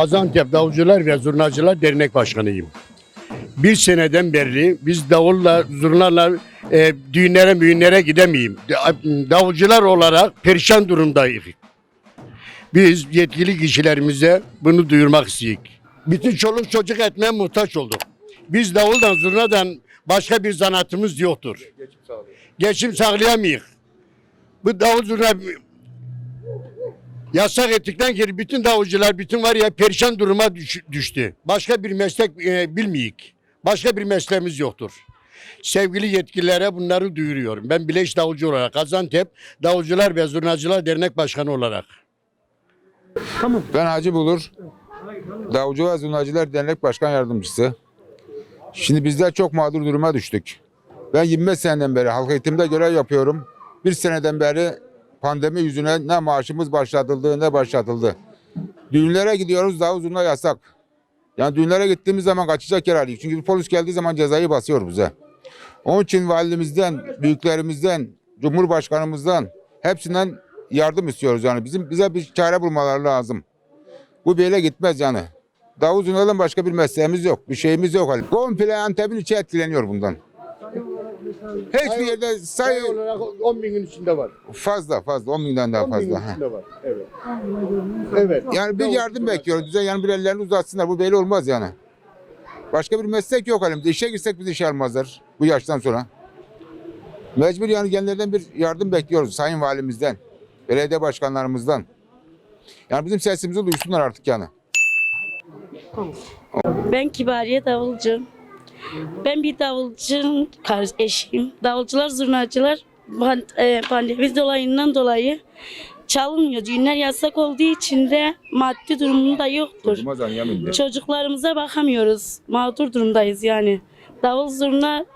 Gaziantep Davulcular ve Zurnacılar Dernek Başkanıyım. Bir seneden beri biz davulla, zurnalarla e, düğünlere müğünlere gidemeyim. Da- Davulcular olarak perişan durumdayız. Biz yetkili kişilerimize bunu duyurmak istiyoruz. Bütün çoluk çocuk etmeye muhtaç olduk. Biz davuldan zurnadan başka bir zanaatımız yoktur. Geçim sağlayamayız. Bu davul zurna yasak ettikten geri bütün davulcular bütün var ya perişan duruma düş- düştü. Başka bir meslek e, bilmeyik. Başka bir mesleğimiz yoktur. Sevgili yetkililere bunları duyuruyorum. Ben Bileş Davulcu olarak Gaziantep Davulcular ve Zurnacılar Dernek Başkanı olarak. Ben Hacı Bulur. Davulcu ve Zurnacılar Dernek Başkan Yardımcısı. Şimdi bizler çok mağdur duruma düştük. Ben 25 seneden beri halk eğitimde görev yapıyorum. Bir seneden beri pandemi yüzüne ne maaşımız başlatıldı ne başlatıldı. Düğünlere gidiyoruz davul zurna yasak. Yani düğünlere gittiğimiz zaman kaçacak yer arıyoruz. Çünkü polis geldiği zaman cezayı basıyor bize. Onun için validemizden, büyüklerimizden, cumhurbaşkanımızdan hepsinden yardım istiyoruz yani. Bizim bize bir çare bulmaları lazım. Bu böyle gitmez yani. Davul zurnadan başka bir mesleğimiz yok. Bir şeyimiz yok. Komple Antep'in içi etkileniyor bundan. Hiçbir yerde sayı Sayı olarak 10 binin içinde var. fazla fazla 10 binden daha 10 binin fazla. ha. içinde var. Evet. Evet. Yani bir yardım bekliyoruz. Bize yani bir ellerini uzatsınlar. Bu böyle olmaz yani. Başka bir meslek yok halimizde. İşe girsek bizi işe almazlar bu yaştan sonra. Mecbur yani kendilerden bir yardım bekliyoruz sayın valimizden, belediye başkanlarımızdan. Yani bizim sesimizi duysunlar artık yani. Ben Kibariye Davulcu. Ben bir davulcunun eşiyim. Davulcular, zurnacılar e, pandemi dolayından dolayı çalınmıyor. Düğünler yasak olduğu için de maddi durumu da yoktur. Çocuklarımıza bakamıyoruz. Mağdur durumdayız yani. Davul zurna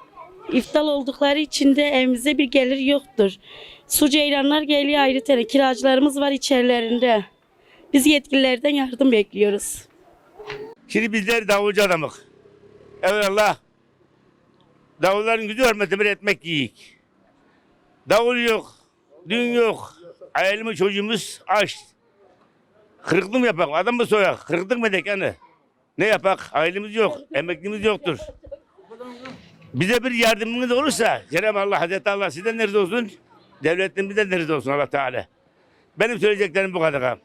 iptal oldukları için de evimize bir gelir yoktur. Su ceylanlar geliyor ayrı tane. Kiracılarımız var içerilerinde. Biz yetkililerden yardım bekliyoruz. Şimdi bizler davulcu adamık. Evvelallah davulların gücü hürmetini etmek yiyik. Davul yok, düğün yok. Ailemiz çocuğumuz aç. Kırıklık mı yapak? Adam mı soyak? Kırıklık mı edek yani? Ne yapak? Ailemiz yok, emeklimiz yoktur. Bize bir yardımınız olursa Cenab-ı Allah, Hazreti Allah sizden nerede olsun? Devletimizden nerede olsun Allah Teala. Benim söyleyeceklerim bu kadar.